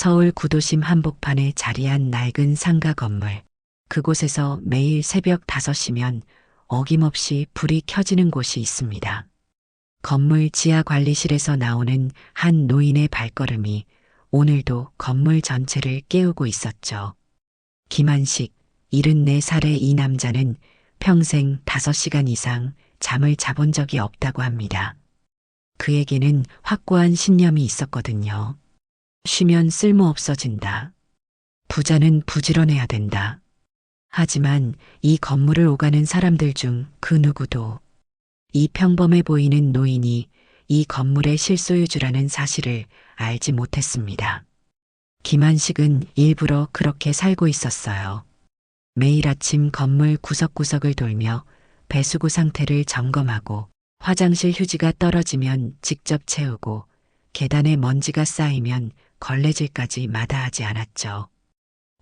서울 구도심 한복판에 자리한 낡은 상가 건물. 그곳에서 매일 새벽 5시면 어김없이 불이 켜지는 곳이 있습니다. 건물 지하 관리실에서 나오는 한 노인의 발걸음이 오늘도 건물 전체를 깨우고 있었죠. 김한식, 74살의 이 남자는 평생 5시간 이상 잠을 자본 적이 없다고 합니다. 그에게는 확고한 신념이 있었거든요. 쉬면 쓸모 없어진다. 부자는 부지런해야 된다. 하지만 이 건물을 오가는 사람들 중 그 누구도 이 평범해 보이는 노인이 이 건물의 실소유주라는 사실을 알지 못했습니다. 김한식은 일부러 그렇게 살고 있었어요. 매일 아침 건물 구석구석을 돌며 배수구 상태를 점검하고 화장실 휴지가 떨어지면 직접 채우고 계단에 먼지가 쌓이면 걸레질까지 마다하지 않았죠.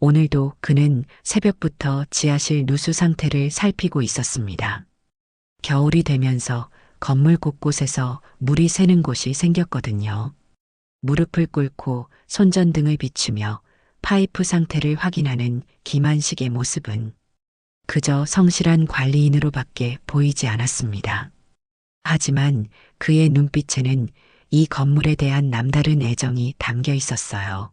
오늘도 그는 새벽부터 지하실 누수 상태를 살피고 있었습니다. 겨울이 되면서 건물 곳곳에서 물이 새는 곳이 생겼거든요. 무릎을 꿇고 손전등을 비추며 파이프 상태를 확인하는 김한식의 모습은 그저 성실한 관리인으로밖에 보이지 않았습니다. 하지만 그의 눈빛에는 이 건물에 대한 남다른 애정이 담겨 있었어요.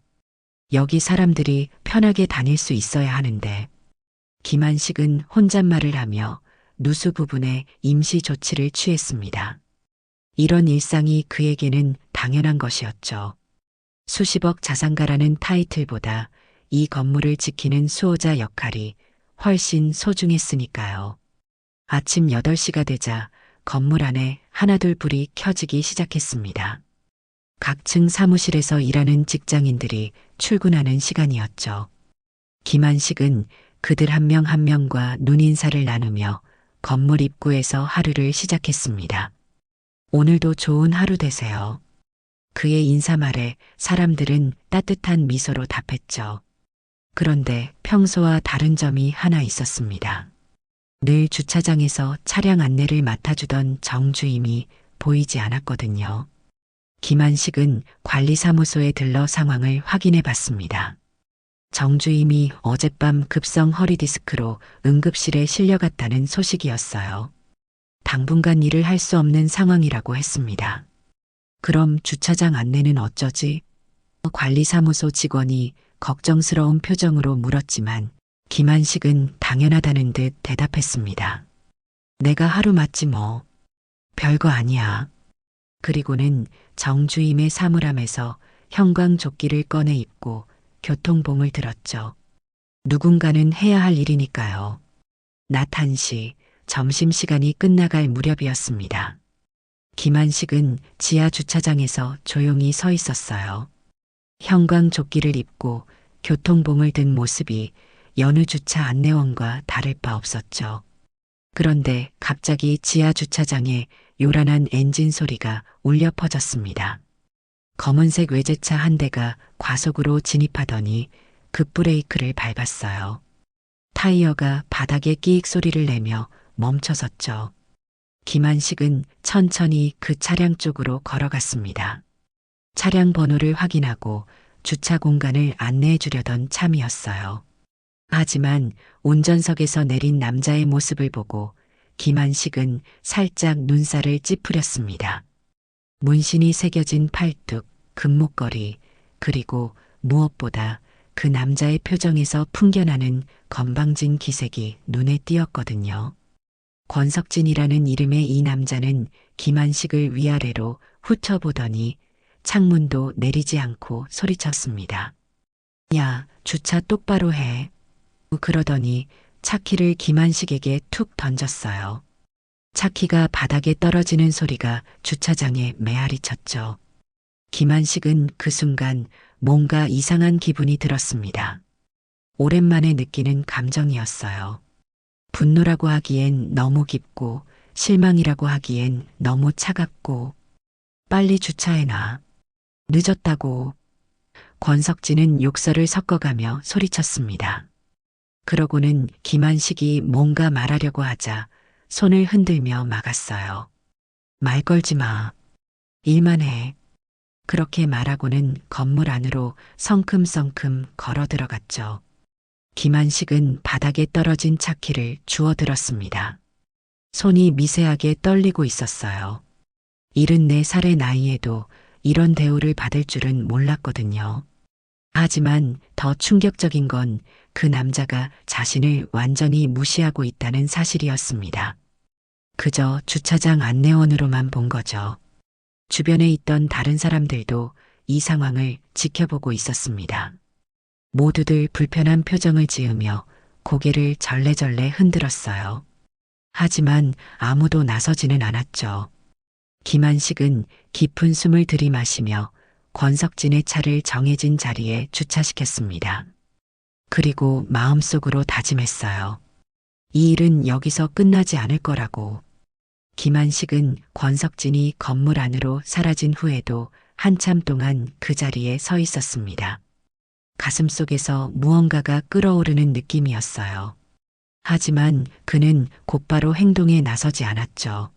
여기 사람들이 편하게 다닐 수 있어야 하는데 김한식은 혼잣말을 하며 누수 부분에 임시 조치를 취했습니다. 이런 일상이 그에게는 당연한 것이었죠. 수십억 자산가라는 타이틀보다 이 건물을 지키는 수호자 역할이 훨씬 소중했으니까요. 아침 8시가 되자 건물 안에 하나둘 불이 켜지기 시작했습니다. 각 층 사무실에서 일하는 직장인들이 출근하는 시간이었죠. 김한식은 그들 한명한 명과 눈인사를 나누며 건물 입구에서 하루를 시작했습니다. 오늘도 좋은 하루 되세요. 그의 인사말에 사람들은 따뜻한 미소로 답했죠. 그런데 평소와 다른 점이 하나 있었습니다. 늘 주차장에서 차량 안내를 맡아주던 정주임이 보이지 않았거든요. 김한식은 관리사무소에 들러 상황을 확인해 봤습니다. 정주임이 어젯밤 급성 허리디스크로 응급실에 실려갔다는 소식이었어요. 당분간 일을 할 수 없는 상황이라고 했습니다. 그럼 주차장 안내는 어쩌지? 관리사무소 직원이 걱정스러운 표정으로 물었지만 김한식은 당연하다는 듯 대답했습니다. 내가 하루 맞지 뭐. 별거 아니야. 그리고는 정주임의 사물함에서 형광조끼를 꺼내 입고 교통봉을 들었죠. 누군가는 해야 할 일이니까요. 낮 1시 점심시간이 끝나갈 무렵이었습니다. 김한식은 지하 주차장에서 조용히 서 있었어요. 형광조끼를 입고 교통봉을 든 모습이 여느 주차 안내원과 다를 바 없었죠. 그런데 갑자기 지하 주차장에 요란한 엔진 소리가 울려 퍼졌습니다. 검은색 외제차 한 대가 과속으로 진입하더니 급브레이크를 밟았어요. 타이어가 바닥에 끼익 소리를 내며 멈춰섰죠. 김한식은 천천히 그 차량 쪽으로 걸어갔습니다. 차량 번호를 확인하고 주차 공간을 안내해 주려던 참이었어요. 하지만 운전석에서 내린 남자의 모습을 보고 김한식은 살짝 눈살을 찌푸렸습니다. 문신이 새겨진 팔뚝, 금목걸이, 그리고 무엇보다 그 남자의 표정에서 풍겨나는 건방진 기색이 눈에 띄었거든요. 권석진이라는 이름의 이 남자는 김한식을 위아래로 훑어보더니 창문도 내리지 않고 소리쳤습니다. 야, 주차 똑바로 해. 그러더니 차키를 김한식에게 툭 던졌어요. 차키가 바닥에 떨어지는 소리가 주차장에 메아리 쳤죠. 김한식은 그 순간 뭔가 이상한 기분이 들었습니다. 오랜만에 느끼는 감정이었어요. 분노라고 하기엔 너무 깊고 실망이라고 하기엔 너무 차갑고 빨리 주차해놔. 늦었다고. 권석진은 욕설을 섞어가며 소리쳤습니다. 그러고는 김한식이 뭔가 말하려고 하자 손을 흔들며 막았어요. 말 걸지 마. 일만 해. 그렇게 말하고는 건물 안으로 성큼성큼 걸어 들어갔죠. 김한식은 바닥에 떨어진 차키를 주워 들었습니다. 손이 미세하게 떨리고 있었어요. 74살의 나이에도 이런 대우를 받을 줄은 몰랐거든요. 하지만 더 충격적인 건 그 남자가 자신을 완전히 무시하고 있다는 사실이었습니다. 그저 주차장 안내원으로만 본 거죠. 주변에 있던 다른 사람들도 이 상황을 지켜보고 있었습니다. 모두들 불편한 표정을 지으며 고개를 절레절레 흔들었어요. 하지만 아무도 나서지는 않았죠. 김한식은 깊은 숨을 들이마시며 권석진의 차를 정해진 자리에 주차시켰습니다. 그리고 마음속으로 다짐했어요. 이 일은 여기서 끝나지 않을 거라고. 김한식은 권석진이 건물 안으로 사라진 후에도 한참 동안 그 자리에 서 있었습니다. 가슴 속에서 무언가가 끓어오르는 느낌이었어요. 하지만 그는 곧바로 행동에 나서지 않았죠.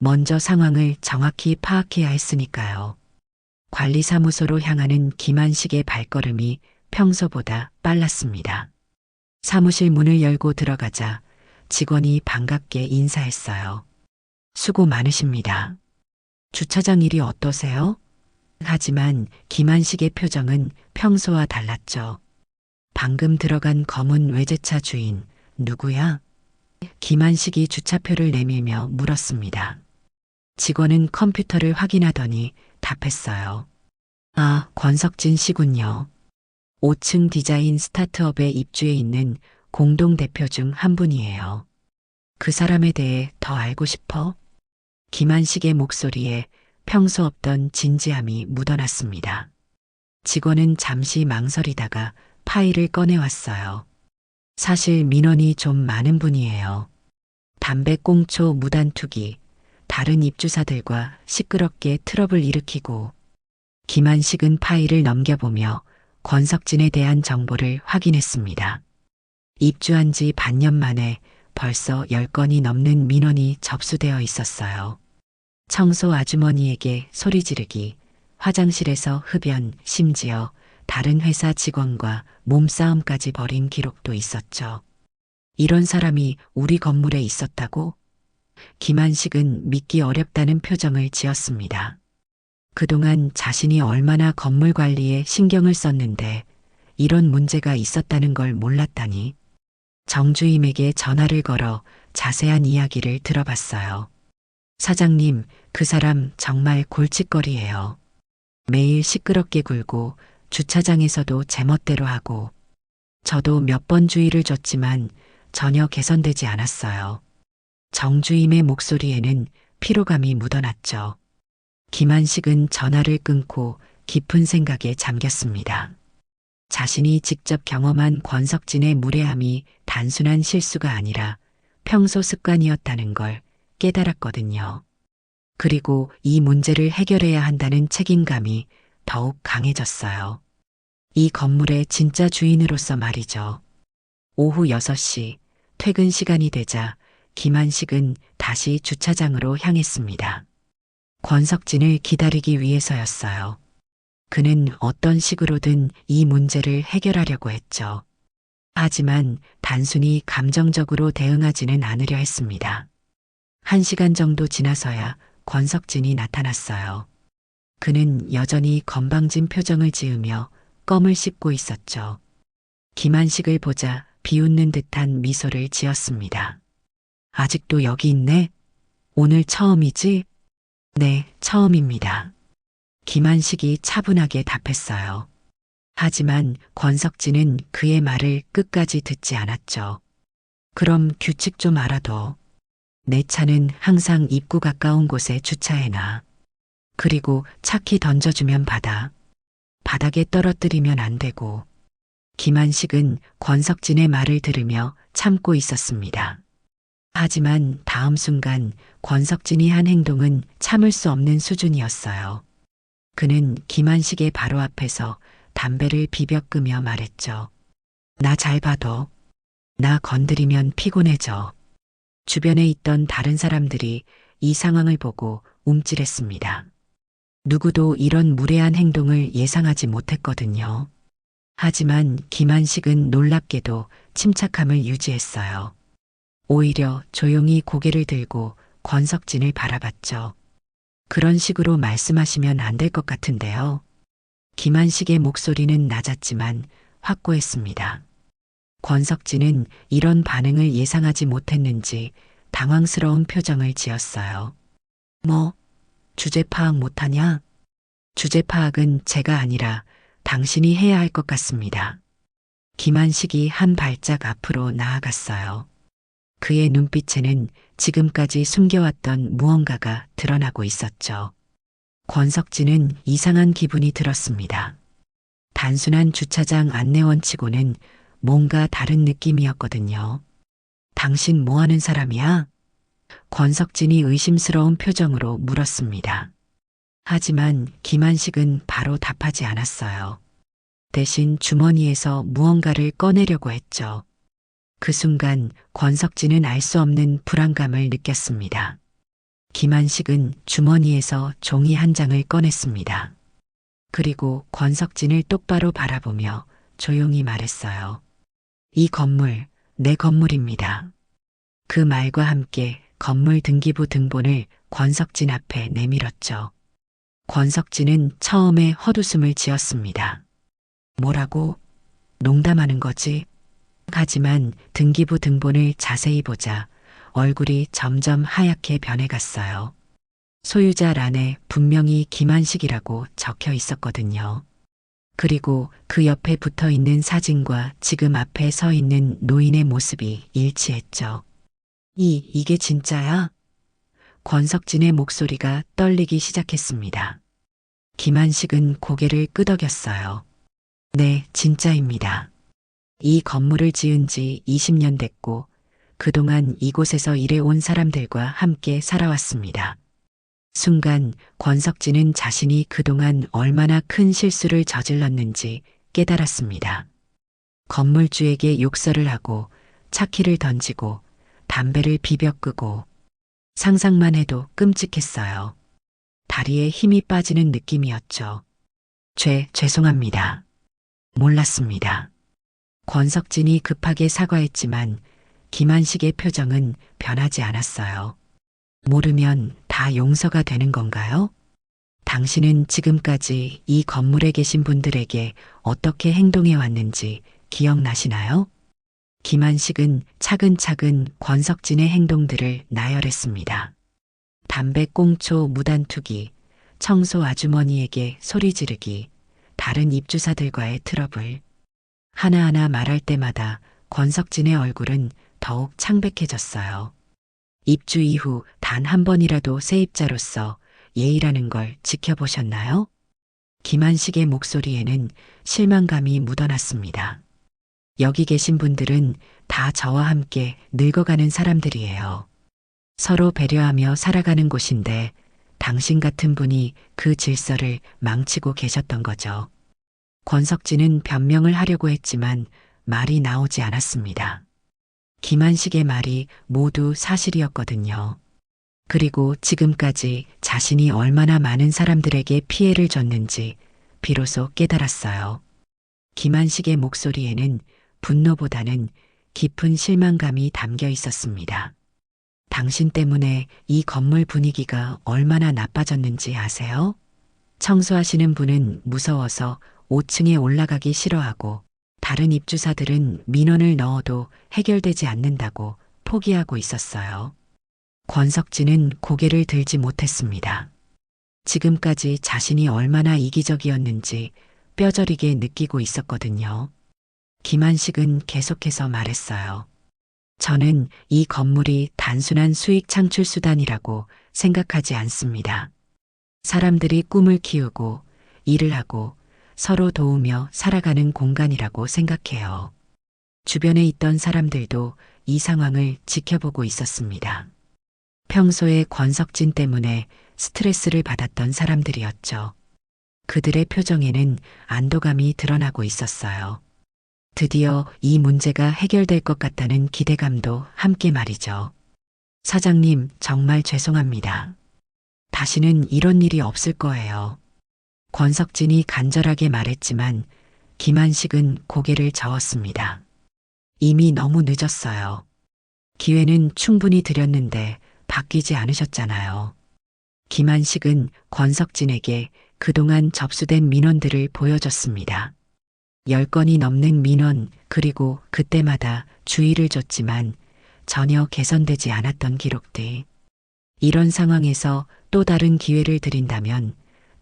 먼저 상황을 정확히 파악해야 했으니까요. 관리사무소로 향하는 김한식의 발걸음이 평소보다 빨랐습니다. 사무실 문을 열고 들어가자 직원이 반갑게 인사했어요. 수고 많으십니다. 주차장 일이 어떠세요? 하지만 김한식의 표정은 평소와 달랐죠. 방금 들어간 검은 외제차 주인, 누구야? 김한식이 주차표를 내밀며 물었습니다. 직원은 컴퓨터를 확인하더니 답했어요. 아, 권석진 씨군요. 5층 디자인 스타트업에 입주해 있는 공동대표 중 한 분이에요. 그 사람에 대해 더 알고 싶어? 김한식의 목소리에 평소 없던 진지함이 묻어났습니다. 직원은 잠시 망설이다가 파일을 꺼내왔어요. 사실 민원이 좀 많은 분이에요. 담배 꽁초 무단 투기, 다른 입주사들과 시끄럽게 트러블 일으키고 김한식은 파일을 넘겨보며 권석진에 대한 정보를 확인했습니다. 입주한 지 반년 만에 벌써 10건이 넘는 민원이 접수되어 있었어요. 청소 아주머니에게 소리 지르기, 화장실에서 흡연, 심지어 다른 회사 직원과 몸싸움까지 벌인 기록도 있었죠. 이런 사람이 우리 건물에 있었다고? 김한식은 믿기 어렵다는 표정을 지었습니다. 그동안 자신이 얼마나 건물 관리에 신경을 썼는데 이런 문제가 있었다는 걸 몰랐다니. 정주임에게 전화를 걸어 자세한 이야기를 들어봤어요. 사장님, 그 사람 정말 골칫거리예요. 매일 시끄럽게 굴고 주차장에서도 제멋대로 하고 저도 몇 번 주의를 줬지만 전혀 개선되지 않았어요. 정주임의 목소리에는 피로감이 묻어났죠. 김한식은 전화를 끊고 깊은 생각에 잠겼습니다. 자신이 직접 경험한 권석진의 무례함이 단순한 실수가 아니라 평소 습관이었다는 걸 깨달았거든요. 그리고 이 문제를 해결해야 한다는 책임감이 더욱 강해졌어요. 이 건물의 진짜 주인으로서 말이죠. 오후 6시 퇴근 시간이 되자 김한식은 다시 주차장으로 향했습니다. 권석진을 기다리기 위해서였어요. 그는 어떤 식으로든 이 문제를 해결하려고 했죠. 하지만 단순히 감정적으로 대응하지는 않으려 했습니다. 한 시간 정도 지나서야 권석진이 나타났어요. 그는 여전히 건방진 표정을 지으며 껌을 씹고 있었죠. 김한식을 보자 비웃는 듯한 미소를 지었습니다. 아직도 여기 있네? 오늘 처음이지? 네, 처음입니다. 김한식이 차분하게 답했어요. 하지만 권석진은 그의 말을 끝까지 듣지 않았죠. 그럼 규칙 좀 알아둬. 내 차는 항상 입구 가까운 곳에 주차해놔. 그리고 차키 던져주면 받아. 바닥에 떨어뜨리면 안 되고. 김한식은 권석진의 말을 들으며 참고 있었습니다. 하지만 다음 순간 권석진이 한 행동은 참을 수 없는 수준이었어요. 그는 김한식의 바로 앞에서 담배를 비벼 끄며 말했죠. 나 잘 봐둬. 나 건드리면 피곤해져. 주변에 있던 다른 사람들이 이 상황을 보고 움찔했습니다. 누구도 이런 무례한 행동을 예상하지 못했거든요. 하지만 김한식은 놀랍게도 침착함을 유지했어요. 오히려 조용히 고개를 들고 권석진을 바라봤죠. 그런 식으로 말씀하시면 안 될 것 같은데요. 김한식의 목소리는 낮았지만 확고했습니다. 권석진은 이런 반응을 예상하지 못했는지 당황스러운 표정을 지었어요. 뭐, 주제 파악 못하냐? 주제 파악은 제가 아니라 당신이 해야 할 것 같습니다. 김한식이 한 발짝 앞으로 나아갔어요. 그의 눈빛에는 지금까지 숨겨왔던 무언가가 드러나고 있었죠. 권석진은 이상한 기분이 들었습니다. 단순한 주차장 안내원 치고는 뭔가 다른 느낌이었거든요. 당신 뭐 하는 사람이야? 권석진이 의심스러운 표정으로 물었습니다. 하지만 김한식은 바로 답하지 않았어요. 대신 주머니에서 무언가를 꺼내려고 했죠. 그 순간 권석진은 알 수 없는 불안감을 느꼈습니다. 김한식은 주머니에서 종이 한 장을 꺼냈습니다. 그리고 권석진을 똑바로 바라보며 조용히 말했어요. 이 건물, 내 건물입니다. 그 말과 함께 건물 등기부 등본을 권석진 앞에 내밀었죠. 권석진은 처음에 헛웃음을 지었습니다. 뭐라고? 농담하는 거지? 하지만 등기부 등본을 자세히 보자 얼굴이 점점 하얗게 변해갔어요. 소유자란에 분명히 김한식이라고 적혀 있었거든요. 그리고 그 옆에 붙어 있는 사진과 지금 앞에 서 있는 노인의 모습이 일치했죠. 이, 이게 진짜야? 권석진의 목소리가 떨리기 시작했습니다. 김한식은 고개를 끄덕였어요. 네, 진짜입니다. 이 건물을 지은 지 20년 됐고, 그동안 이곳에서 일해온 사람들과 함께 살아왔습니다. 순간 권석진은 자신이 그동안 얼마나 큰 실수를 저질렀는지 깨달았습니다. 건물주에게 욕설을 하고 차키를 던지고 담배를 비벼 끄고 상상만 해도 끔찍했어요. 다리에 힘이 빠지는 느낌이었죠. 죄, 죄송합니다. 몰랐습니다. 권석진이 급하게 사과했지만 김한식의 표정은 변하지 않았어요. 모르면 다 용서가 되는 건가요? 당신은 지금까지 이 건물에 계신 분들에게 어떻게 행동해 왔는지 기억나시나요? 김한식은 차근차근 권석진의 행동들을 나열했습니다. 담배 꽁초 무단 투기, 청소 아주머니에게 소리 지르기, 다른 입주사들과의 트러블. 하나하나 말할 때마다 권석진의 얼굴은 더욱 창백해졌어요. 입주 이후 단 한 번이라도 세입자로서 예의라는 걸 지켜보셨나요? 김한식의 목소리에는 실망감이 묻어났습니다. 여기 계신 분들은 다 저와 함께 늙어가는 사람들이에요. 서로 배려하며 살아가는 곳인데 당신 같은 분이 그 질서를 망치고 계셨던 거죠. 권석진은 변명을 하려고 했지만 말이 나오지 않았습니다. 김한식의 말이 모두 사실이었거든요. 그리고 지금까지 자신이 얼마나 많은 사람들에게 피해를 줬는지 비로소 깨달았어요. 김한식의 목소리에는 분노보다는 깊은 실망감이 담겨 있었습니다. 당신 때문에 이 건물 분위기가 얼마나 나빠졌는지 아세요? 청소하시는 분은 무서워서 5층에 올라가기 싫어하고 다른 입주사들은 민원을 넣어도 해결되지 않는다고 포기하고 있었어요. 권석진은 고개를 들지 못했습니다. 지금까지 자신이 얼마나 이기적이었는지 뼈저리게 느끼고 있었거든요. 김한식은 계속해서 말했어요. 저는 이 건물이 단순한 수익 창출 수단이라고 생각하지 않습니다. 사람들이 꿈을 키우고 일을 하고 서로 도우며 살아가는 공간이라고 생각해요. 주변에 있던 사람들도 이 상황을 지켜보고 있었습니다. 평소에 권석진 때문에 스트레스를 받았던 사람들이었죠. 그들의 표정에는 안도감이 드러나고 있었어요. 드디어 이 문제가 해결될 것 같다는 기대감도 함께 말이죠. 사장님, 정말 죄송합니다. 다시는 이런 일이 없을 거예요. 권석진이 간절하게 말했지만 김한식은 고개를 저었습니다. 이미 너무 늦었어요. 기회는 충분히 드렸는데 바뀌지 않으셨잖아요. 김한식은 권석진에게 그동안 접수된 민원들을 보여줬습니다. 10건이 넘는 민원, 그리고 그때마다 주의를 줬지만 전혀 개선되지 않았던 기록들. 이런 상황에서 또 다른 기회를 드린다면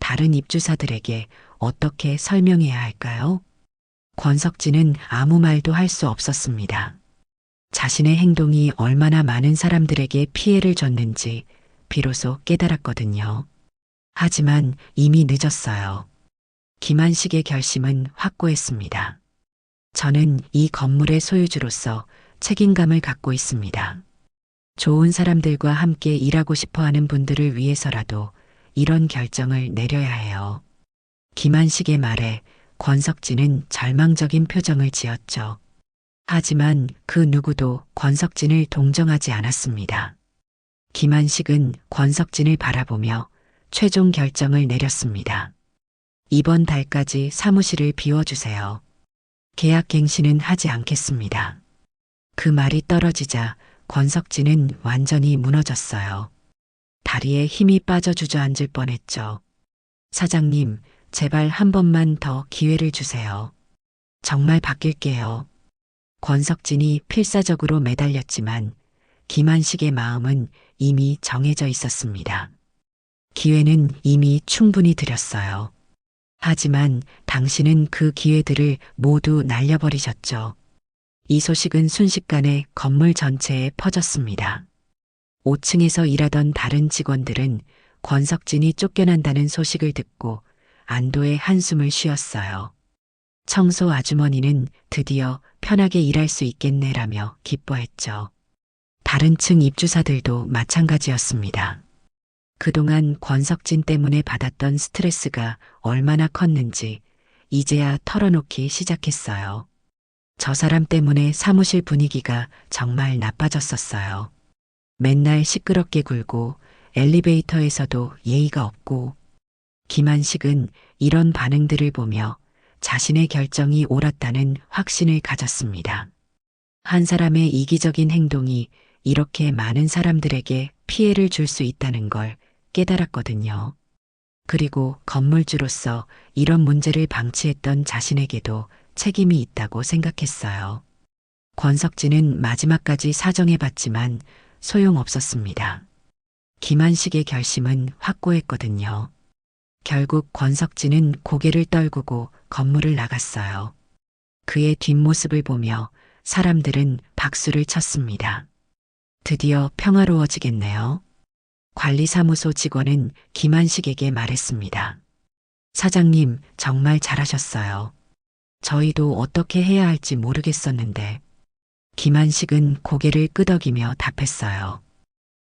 다른 입주사들에게 어떻게 설명해야 할까요? 권석진은 아무 말도 할 수 없었습니다. 자신의 행동이 얼마나 많은 사람들에게 피해를 줬는지 비로소 깨달았거든요. 하지만 이미 늦었어요. 김한식의 결심은 확고했습니다. 저는 이 건물의 소유주로서 책임감을 갖고 있습니다. 좋은 사람들과 함께 일하고 싶어 하는 분들을 위해서라도 이런 결정을 내려야 해요. 김한식의 말에 권석진은 절망적인 표정을 지었죠. 하지만 그 누구도 권석진을 동정하지 않았습니다. 김한식은 권석진을 바라보며 최종 결정을 내렸습니다. 이번 달까지 사무실을 비워주세요. 계약 갱신은 하지 않겠습니다. 그 말이 떨어지자 권석진은 완전히 무너졌어요. 다리에 힘이 빠져 주저앉을 뻔했죠. 사장님, 제발 한 번만 더 기회를 주세요. 정말 바뀔게요. 권석진이 필사적으로 매달렸지만 김한식의 마음은 이미 정해져 있었습니다. 기회는 이미 충분히 드렸어요. 하지만 당신은 그 기회들을 모두 날려버리셨죠. 이 소식은 순식간에 건물 전체에 퍼졌습니다. 5층에서 일하던 다른 직원들은 권석진이 쫓겨난다는 소식을 듣고 안도의 한숨을 쉬었어요. 청소 아주머니는 드디어 편하게 일할 수 있겠네라며 기뻐했죠. 다른 층 입주사들도 마찬가지였습니다. 그동안 권석진 때문에 받았던 스트레스가 얼마나 컸는지 이제야 털어놓기 시작했어요. 저 사람 때문에 사무실 분위기가 정말 나빠졌었어요. 맨날 시끄럽게 굴고 엘리베이터에서도 예의가 없고 김한식은 이런 반응들을 보며 자신의 결정이 옳았다는 확신을 가졌습니다. 한 사람의 이기적인 행동이 이렇게 많은 사람들에게 피해를 줄 수 있다는 걸 깨달았거든요. 그리고 건물주로서 이런 문제를 방치했던 자신에게도 책임이 있다고 생각했어요. 권석진은 마지막까지 사정해봤지만 소용없었습니다. 김한식의 결심은 확고했거든요. 결국 권석진은 고개를 떨구고 건물을 나갔어요. 그의 뒷모습을 보며 사람들은 박수를 쳤습니다. 드디어 평화로워지겠네요. 관리사무소 직원은 김한식에게 말했습니다. 사장님, 정말 잘하셨어요. 저희도 어떻게 해야 할지 모르겠었는데. 김한식은 고개를 끄덕이며 답했어요.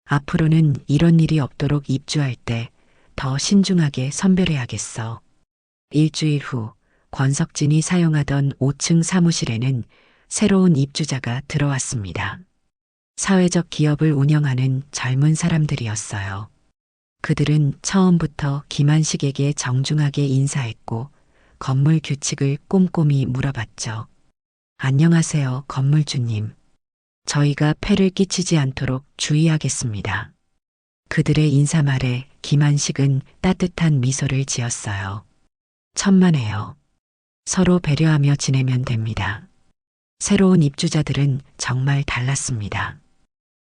앞으로는 이런 일이 없도록 입주할 때 더 신중하게 선별해야겠어. 일주일 후 권석진이 사용하던 5층 사무실에는 새로운 입주자가 들어왔습니다. 사회적 기업을 운영하는 젊은 사람들이었어요. 그들은 처음부터 김한식에게 정중하게 인사했고 건물 규칙을 꼼꼼히 물어봤죠. 안녕하세요, 건물주님. 저희가 폐를 끼치지 않도록 주의하겠습니다. 그들의 인사말에 김한식은 따뜻한 미소를 지었어요. 천만에요. 서로 배려하며 지내면 됩니다. 새로운 입주자들은 정말 달랐습니다.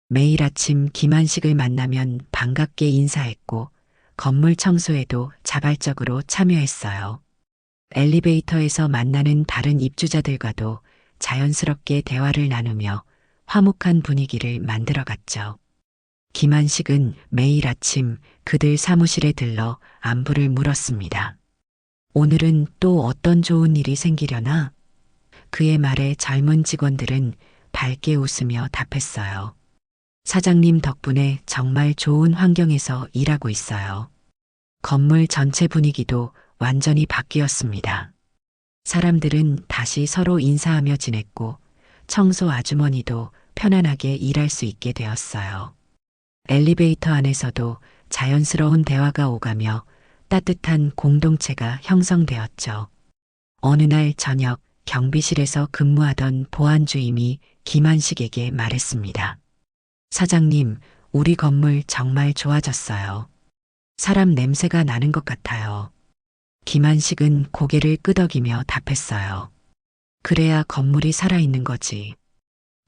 매일 아침 김한식을 만나면 반갑게 인사했고 건물 청소에도 자발적으로 참여했어요. 엘리베이터에서 만나는 다른 입주자들과도 자연스럽게 대화를 나누며 화목한 분위기를 만들어갔죠. 김한식은 매일 아침 그들 사무실에 들러 안부를 물었습니다. 오늘은 또 어떤 좋은 일이 생기려나? 그의 말에 젊은 직원들은 밝게 웃으며 답했어요. 사장님 덕분에 정말 좋은 환경에서 일하고 있어요. 건물 전체 분위기도 완전히 바뀌었습니다. 사람들은 다시 서로 인사하며 지냈고 청소 아주머니도 편안하게 일할 수 있게 되었어요. 엘리베이터 안에서도 자연스러운 대화가 오가며 따뜻한 공동체가 형성되었죠. 어느 날 저녁 경비실에서 근무하던 보안 주임이 김한식에게 말했습니다. 사장님, 우리 건물 정말 좋아졌어요. 사람 냄새가 나는 것 같아요. 김한식은 고개를 끄덕이며 답했어요. 그래야 건물이 살아있는 거지.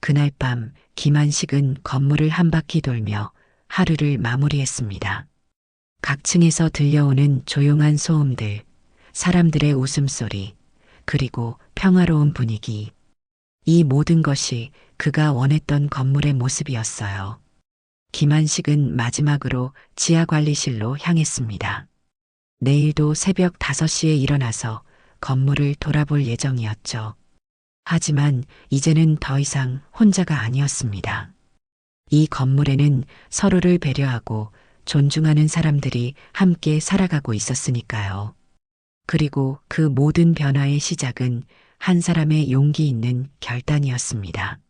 그날 밤 김한식은 건물을 한 바퀴 돌며 하루를 마무리했습니다. 각 층에서 들려오는 조용한 소음들, 사람들의 웃음소리, 그리고 평화로운 분위기. 이 모든 것이 그가 원했던 건물의 모습이었어요. 김한식은 마지막으로 지하관리실로 향했습니다. 내일도 새벽 5시에 일어나서 건물을 돌아볼 예정이었죠. 하지만 이제는 더 이상 혼자가 아니었습니다. 이 건물에는 서로를 배려하고 존중하는 사람들이 함께 살아가고 있었으니까요. 그리고 그 모든 변화의 시작은 한 사람의 용기 있는 결단이었습니다.